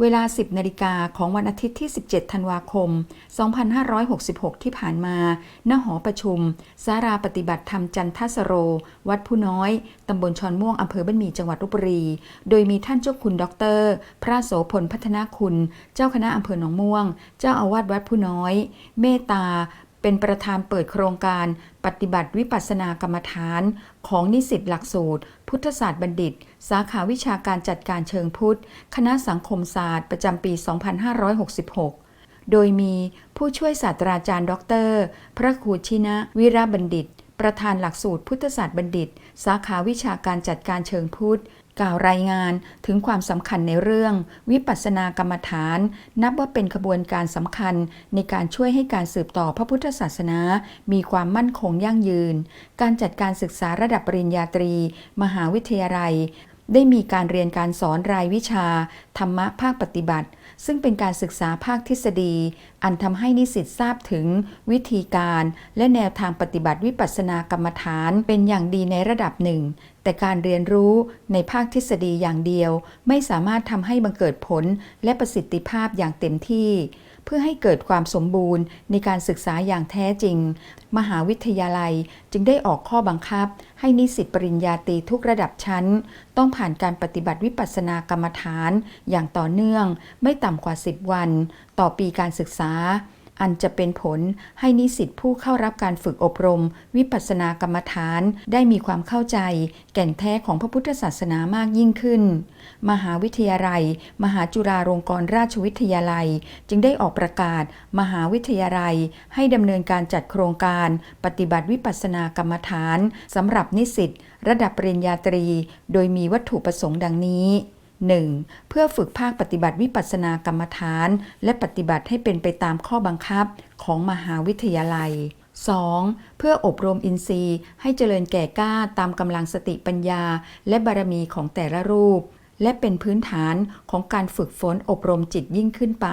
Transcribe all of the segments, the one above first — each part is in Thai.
เวลา 10นาฬิกาของวันอาทิตย์ที่ 17 ธันวาคม 2566 ที่ผ่านมา ณ หอประชุม สาราปฏิบัติธรรมจันทสโร วัดผู้น้อย ตำบลชอนม่วง อำเภอบ้านหมี่ จังหวัดลบบุรี โดยมีท่านเจ้าคุณด็อกเตอร์ พระโสพลพัฒนาคุณ เจ้าคณะอำเภอหนองม่วง เจ้าอาวาสวัดผู้น้อย เมตตา เป็นประธานเปิดโครงการปฏิบัติวิปัสสนากรรมฐาน ของนิสิตหลักสูตร พุทธศาสตร์บัณฑิต สาขาวิชาการจัดการเชิงพุทธ คณะสังคมศาสตร์ประจำปี 2566 โดยมีผู้ช่วยศาสตราจารย์ด็อกเตอร์พระครูชินะวิระบัณฑิต ประธานหลักสูตรพุทธศาสตร์บัณฑิต สาขาวิชาการจัดการเชิงพุทธ กล่าวรายงานถึงความสำคัญในเรื่อง วิปัสสนากรรมฐาน นับว่าเป็นขบวนการสำคัญในการช่วยให้การสืบต่อพระพุทธศาสนา มีความมั่นคงยั่งยืน การจัดการศึกษาระดับปริญญาตรี มหาวิทยาลัย ได้มีการเรียนการสอนรายวิชา ธรรมะภาคปฏิบัติ ซึ่งเป็นการศึกษาภาคทฤษฎี อันทำให้นิสิตทราบถึงวิธีการ และแนวทางปฏิบัติวิปัสสนากรรมฐานเป็นอย่างดีในระดับหนึ่ง แต่การเรียนรู้ในภาคทฤษฎีอย่างเดียว ไม่สามารถทำให้บังเกิดผลและประสิทธิภาพอย่างเต็มที่ เพื่อให้เกิดความสมบูรณ์ในการศึกษาอย่างแท้จริง มหาวิทยาลัยจึงได้ออกข้อบังคับ ให้นิสิตปริญญาตรีทุกระดับชั้น ต้องผ่านการปฏิบัติวิปัสสนากรรมฐาน อย่างต่อเนื่องไม่ต่ำกว่า 10 วัน ต่อปีการศึกษา อันจะเป็นผลให้นิสิตผู้เข้ารับการฝึกอบรม วิปัสสนากรรมฐาน ได้มีความเข้าใจ แก่นแท้ของพระพุทธศาสนามากยิ่งขึ้น มหาวิทยาลัย มหาจุฬาลงกรณราชวิทยาลัย จึงได้ออกประกาศ มหาวิทยาลัย ให้ดำเนินการจัดโครงการ ปฏิบัติวิปัสสนากรรมฐานสำหรับนิสิตระดับปริญญาตรี โดยมีวัตถุประสงค์ดังนี้ 1. เพื่อฝึกภาคปฏิบัติวิปัสสนากรรมฐาน และปฏิบัติให้เป็นไปตามข้อบังคับของมหาวิทยาลัย 2. เพื่ออบรมอินทรีย์ ให้เจริญแก่กล้าตามกำลังสติปัญญา และบารมีของแต่ละรูป และเป็นพื้นฐานของการฝึกฝนอบรมจิตยิ่งขึ้นไป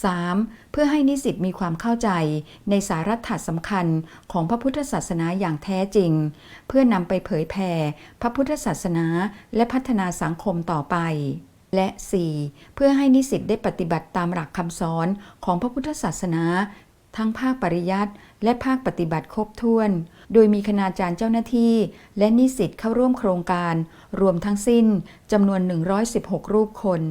3. เพื่อให้นิสิตมีความเข้าใจในสาระถสำคัญของพระพุทธศาสนาอย่างแท้จริง เพื่อนำไปเผยแผ่พระพุทธศาสนาและพัฒนาสังคมต่อไป และ 4. เพื่อให้นิสิตได้ปฏิบัติตามหลักคำสอนของพระพุทธศาสนา ทั้งภาคปริยัติและภาคปฏิบัติครบถ้วน โดยมีคณาจารย์เจ้าหน้าที่ และนิสิตเข้าร่วมโครงการ รวมทั้งสิ้นจำนวน 116 รูปคน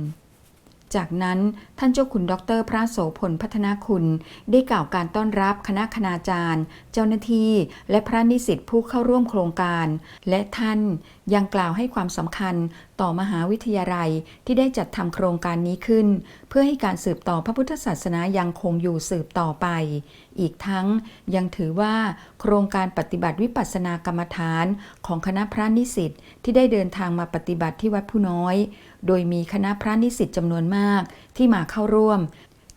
จากนั้นท่านเจ้าคุณดร พระโสพลพัฒนาคุณ ได้กล่าวการต้อนรับคณะคณาจารย์ เจ้าหน้าที่ และพระนิสิตผู้เข้าร่วมโครงการ และท่าน ยังกล่าวให้ความสำคัญต่อมหาวิทยาลัยที่ได้จัดทำโครงการนี้ขึ้น เพื่อให้การสืบต่อพระพุทธศาสนายังคงอยู่สืบต่อไป อีกทั้งยังถือว่าโครงการปฏิบัติวิปัสสนากรรมฐานของคณะพระนิสิตที่ได้เดินทางมาปฏิบัติที่วัดผู้น้อย โดยมีคณะพระนิสิตจำนวนมากที่มาเข้าร่วม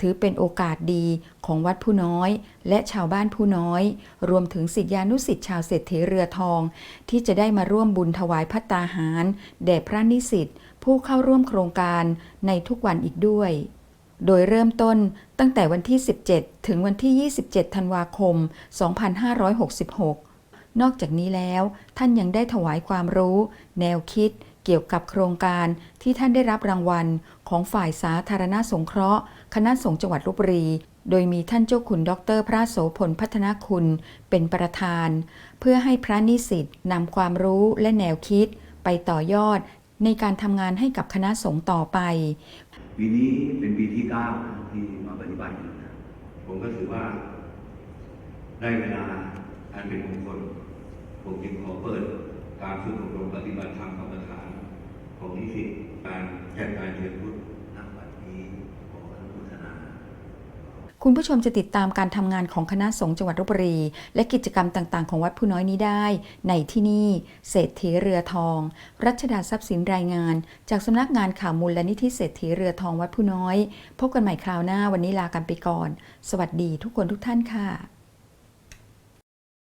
ถือเป็นโอกาสดีของวัดผู้น้อย และชาวบ้านผู้น้อย รวมถึงศิษยานุศิษย์ชาวเศรษฐีเรือทอง ที่จะได้มาร่วมบุญถวายพัตตาหาร แด่พระนิสิตผู้เข้าร่วมโครงการในทุกวันอีกด้วย โดยเริ่มต้นตั้งแต่วันที่ 17 ถึงวันที่ 27 ธันวาคม 2566 นอกจากนี้แล้วท่านยังได้ถวายความรู้ แนวคิด เกี่ยวกับโครงการที่ท่านได้รับรางวัลของฝ่ายสาธารณสงเคราะห์ คณะสงฆ์จังหวัดลบบุรี โดยมีท่านเจ้าคุณดร พระโสพลพัฒนาคุณ เป็นประธาน เพื่อให้พระนิสิตนำความรู้และแนวคิด ไปต่อยอดในการทำงานให้กับคณะสงฆ์ต่อไป ปีนี้เป็นปีที่เก้าที่มาปฏิบัติผมก็ถือว่า ได้เวลาอันเป็นมงคลผมจึงขอเปิดการฝึกอบรมปฏิบัติธรรม นิสิตการจัดการเชิญพุทธนักบัดนี้ขออนุโมทนาคุณผู้ชมจะติดตามการทำงานของคณะสงฆ์จังหวัดลบบุรี และกิจกรรมต่างๆ ของวัดผู้น้อยนี้ได้ ในที่นี่เศรษฐีเรือทอง รัชดาทรัพย์สินรายงาน จากสำนักงานข่าวมูลและนิธิเศรษฐีเรือทองวัดผู้น้อย พบกันใหม่คราวหน้าวันนี้ลากันไปก่อน สวัสดีทุกคนทุกท่านค่ะ